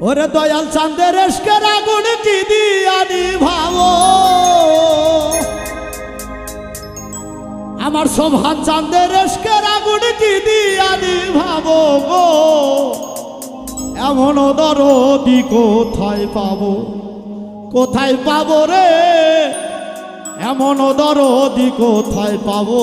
ওরে দয়াল এসকের আগুন কি দিয়ানি ভাবো আমার সোভান এসকের আগুন কি দিয়ানি ভাবো গো? এমন দরদি কোথায় পাবো? কোথায় পাবো রে? এমন দরদি কোথায় পাবো?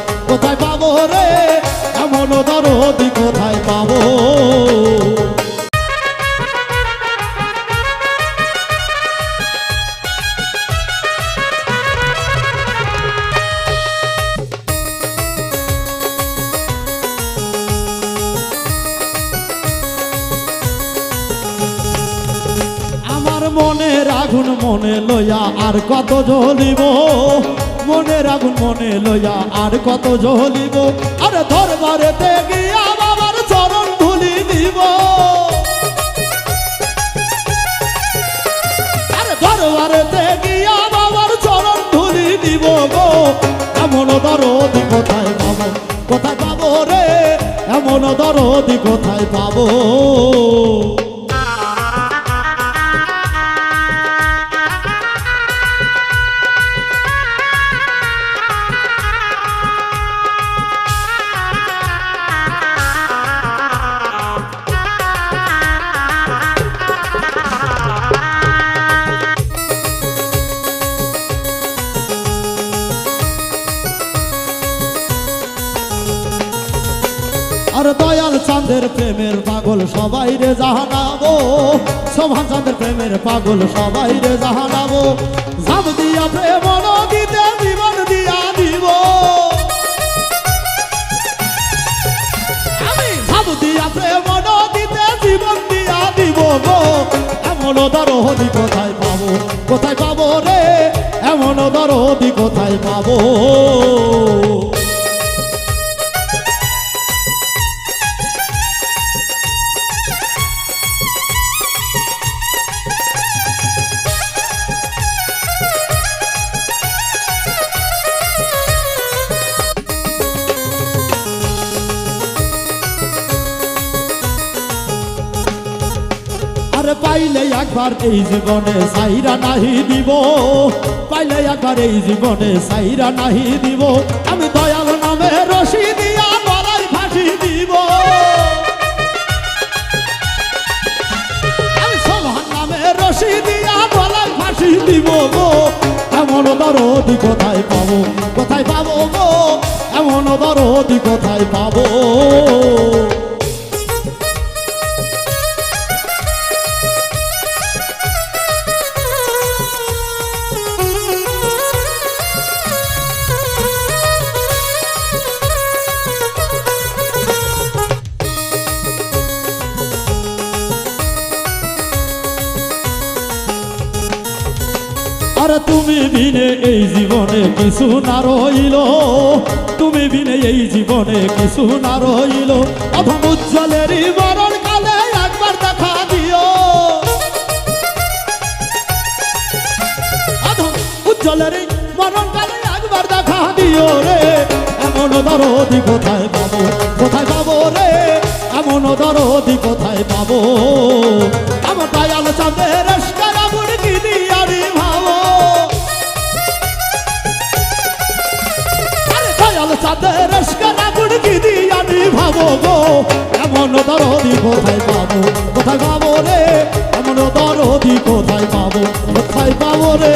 আমার মনে আগুন মনে লইয়া আর কত জ্বলিব। মনে আগুন মনে লইয়া আর কত জ্বলিব। আরে দরবারেতে গিয়া বাবার চরণ ধুলি দিব। আরে দরবারেতে গিয়া বাবার চরণ ধুলি দিব গো। এমন দরদি কোথায় পাবো? কোথায় পাবো রে? এমন দরদি কোথায় পাবো? আর দয়াল চাঁদের প্রেমের পাগল সবাই রে জাহানাবো। সোভান চাঁদের প্রেমের পাগল সবাই রে জাহানাবো। জাম দিয়া প্রেম দিতে জীবন দিয়া দিব। আমি জাম দিয়া প্রেম দিতে জীবন দিয়া দিব গো। এমন দরদি কোথায় পাবো? কোথায় পাবো রে? এমন দরদি কোথায় পাবো? আরে পাইলে একবার এই জীবনে সাইরা নাহি দিব। পাইলে একবার এই জীবনে সাইরা নাহি দিব। আমি দয়াল নামে রশি দিয়া গলায় ফাঁসি দিব। আমি সোহান নামে রশি দিয়া গলায় ফাঁসি দিব গো। এমন দরদি কোথায় পাবো? কোথায় পাবো গো? এমন দরদি কোথায় পাবো? আর তুমি বিনে এই জীবনে কিছু না রইল। তুমি বিনে এই জীবনে কিছু না রইল। অথম উজ্জ্বলেরই মরণ কালে একবার দেখা দিও। অথম উজ্জ্বলেরই মরণ কালে একবার দেখা দিও রে। এমন দরদি কোথায় এমন দরদি কোথায় পাবো? কোথায় পাবো রে? এমন দরদি কোথায় পাবো? কোথায় পাবো রে?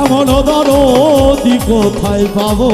এমন দরদি কোথায় পাবো?